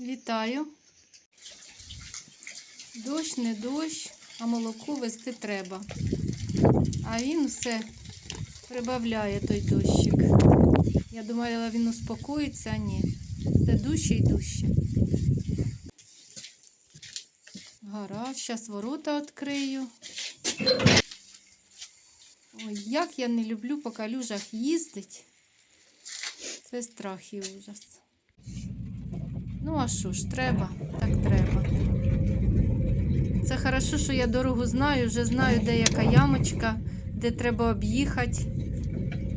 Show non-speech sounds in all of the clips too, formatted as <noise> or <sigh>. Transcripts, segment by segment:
Вітаю. Дощ, не дощ, а молоко вести треба. А він все прибавляє той дощик. Я думала, він успокоїться, а ні. Все дужче і дужче. Гаразд, зараз ворота відкрию. Ой, як я не люблю по калюжах їздить. Це страх і ужас. Ну, а що ж, треба, так треба. Це хорошо, що я дорогу знаю, вже знаю, де яка ямочка, де треба об'їхати.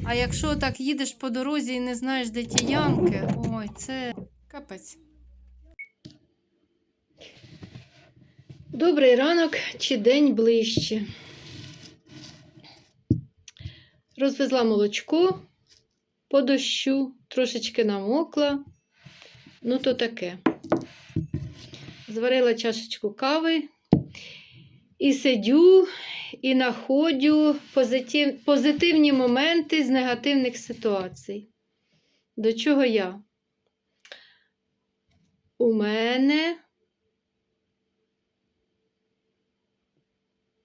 А якщо так їдеш по дорозі і не знаєш, де ті ямки, ой, це капець. Добрий ранок чи день ближче. Розвезла молочко по дощу, трошечки намокла. Ну, то таке. Зварила чашечку кави і сидю, і находю позитив, позитивні моменти з негативних ситуацій. До чого я? У мене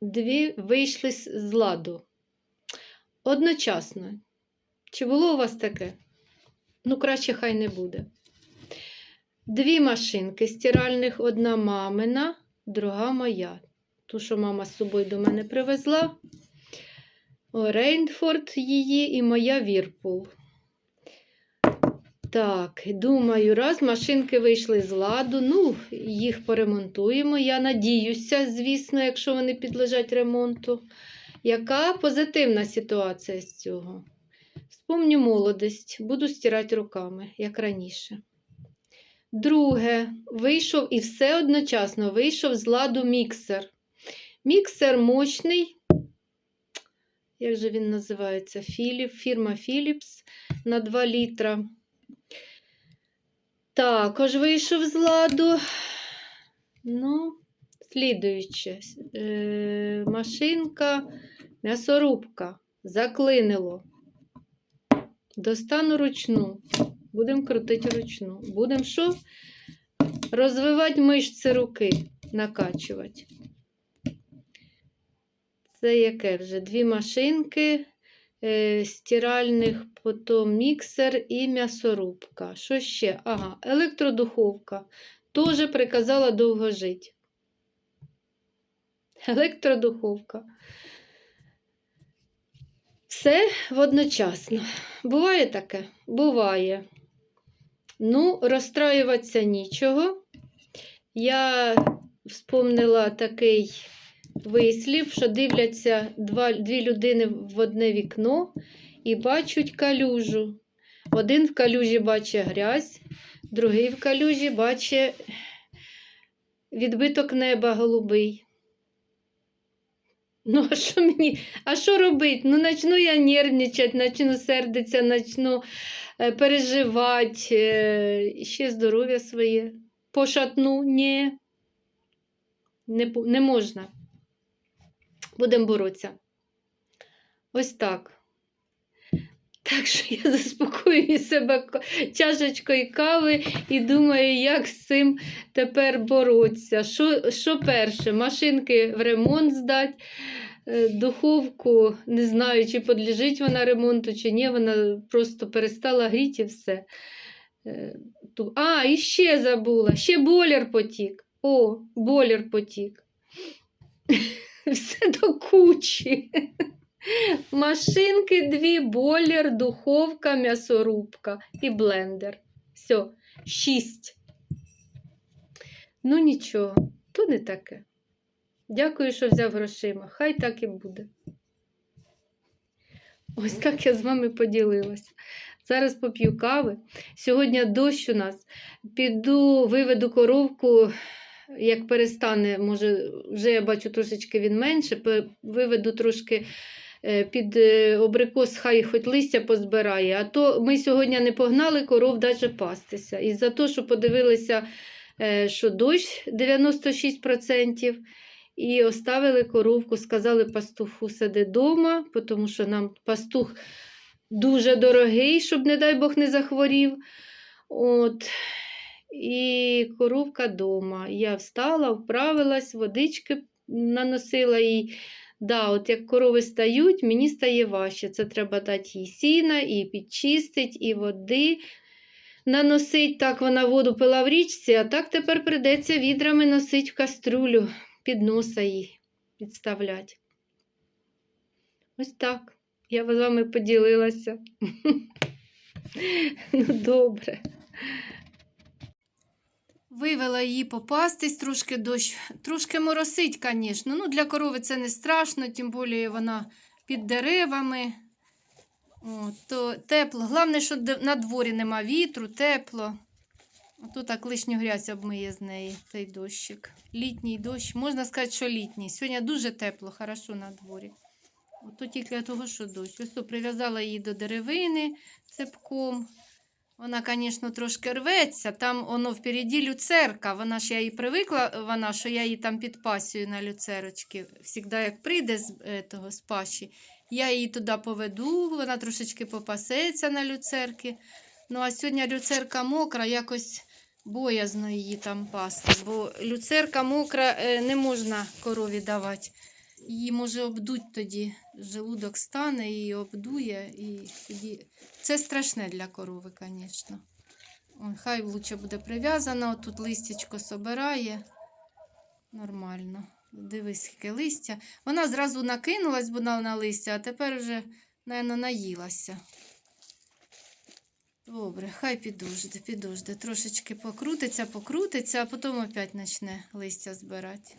дві вийшли з ладу. Одночасно. Чи було у вас таке? Ну, краще хай не буде. Дві машинки стиральних, одна мамина, друга моя. Ту, що мама з собою до мене привезла. Рейнфорд її і моя Вірпул. Так, думаю, раз машинки вийшли з ладу, ну, їх поремонтуємо. Я надіюся, звісно, якщо вони підлежать ремонту. Яка позитивна ситуація з цього? Вспомню молодість, буду стирати руками, як раніше. Друге, вийшов і все одночасно вийшов з ладу міксер. Міксер мощний, як же він називається? Філіп, фірма Philips на 2 літра. Також вийшов з ладу. Ну, слідуюче. Е, машинка, м'ясорубка. Заклинило. Достану ручну. Будемо крутити ручну. Будемо що? Розвивати мишці руки, накачувати. Це яке вже? Дві машинки е, стиральних, потім міксер і м'ясорубка. Що ще? Ага, електродуховка. Теж приказала довго жити. Електродуховка. Все водночасно. Буває таке? Буває. Ну, розстраюватися нічого. Я вспомнила такий вислів, що дивляться два, дві людини в одне вікно і бачать калюжу. Один в калюжі бачить грязь, другий в калюжі бачить відбиток неба голубий. Ну, а що мені? А що робити? Ну, почну я нервничати, почну сердитися, почну е, переживати, е, ще здоров'я своє. Пошатну, ні. Не, не можна. Будемо боротися. Ось так. Так що я заспокоюю себе чашечкою кави і думаю, як з цим тепер боротися. Що, що перше? Машинки в ремонт здати, е, духовку, не знаю, чи підлежить вона ремонту, чи ні, вона просто перестала гріти і все. Е, А, і ще забула, ще бойлер потік. О, бойлер потік. <laughs> Все до кучі. Машинки дві, бойлер, духовка, м'ясорубка і блендер. Все, шість. Ну нічого, то не таке. Дякую, що взяв грошима. Хай так і буде. Ось так я з вами поділилася. Зараз поп'ю кави. Сьогодні дощ у нас. Піду, виведу коровку, як перестане, може, вже я бачу трошечки він менше, виведу трошки під е, обрикос, хай хоч листя позбирає. А то ми сьогодні не погнали коров навіть пастися. І за те, що подивилися, е, що дощ 96%, і оставили коровку, сказали пастуху сиди вдома, тому що нам пастух дуже дорогий, щоб, не дай Бог, не захворів. От. і коровка дома. Я встала, вправилась, водички наносила їй. Да, от як корови стають, мені стає важче. Це треба дати їй сіна, і підчистить, і води наносить. Так вона воду пила в річці, а так тепер придеться відрами носити в каструлю, під носа їй підставляти. Ось так. Я з вами поділилася. <laughs> Ну, добре. Вивела її попастись, трошки дощ, трошки моросить, звісно. Ну, для корови це не страшно, тим більше вона під деревами. О, то тепло. Головне, що на дворі нема вітру, тепло. Ото так лишню грязь обмиє з неї цей дощик. Літній дощ. Можна сказати, що літній. Сьогодні дуже тепло, хорошо на дворі. Ото тільки того, що дощ. Ось то прив'язала її до деревини цепком. Вона, звісно, трошки рветься. Там воно впереді люцерка. Вона ж я їй привикла, вона, що я її там підпасюю на люцерочки. Всігда, як прийде з, того, з паші, я її туди поведу, вона трошечки попасеться на люцерки. Ну, а сьогодні люцерка мокра, якось боязно її там пасти, бо люцерка мокра е, не можна корові давати. Її може обдуть тоді. Желудок стане і обдує, і тоді це страшне для корови, звісно. Хай лучше буде прив'язана, отут листячко собирає. Нормально. Дивись, яке листя. Вона зразу накинулась бо на листя, а тепер вже, напевно, наїлася. Добре, хай підожде, підожде. Трошечки покрутиться, покрутиться, а потім опять почне листя збирати.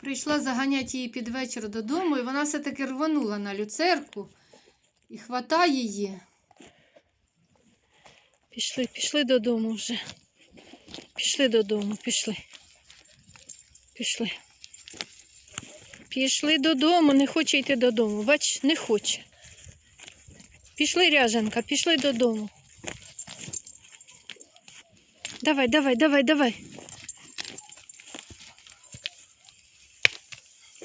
Прийшла заганяти її під вечір додому, і вона все-таки рвонула на люцерку і хватає її. Пішли, пішли додому вже. Пішли додому, пішли. Пішли. Пішли додому, не хоче йти додому. Бач, не хоче. Пішли, ряжанка, пішли додому. Давай, давай, давай, давай.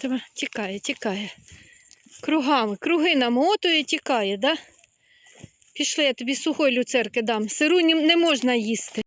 Давай, тікає, тікає. Кругами, круги намотує, тікає, да? Пішли, я тобі сухої люцерки дам. Сиру не можна їсти.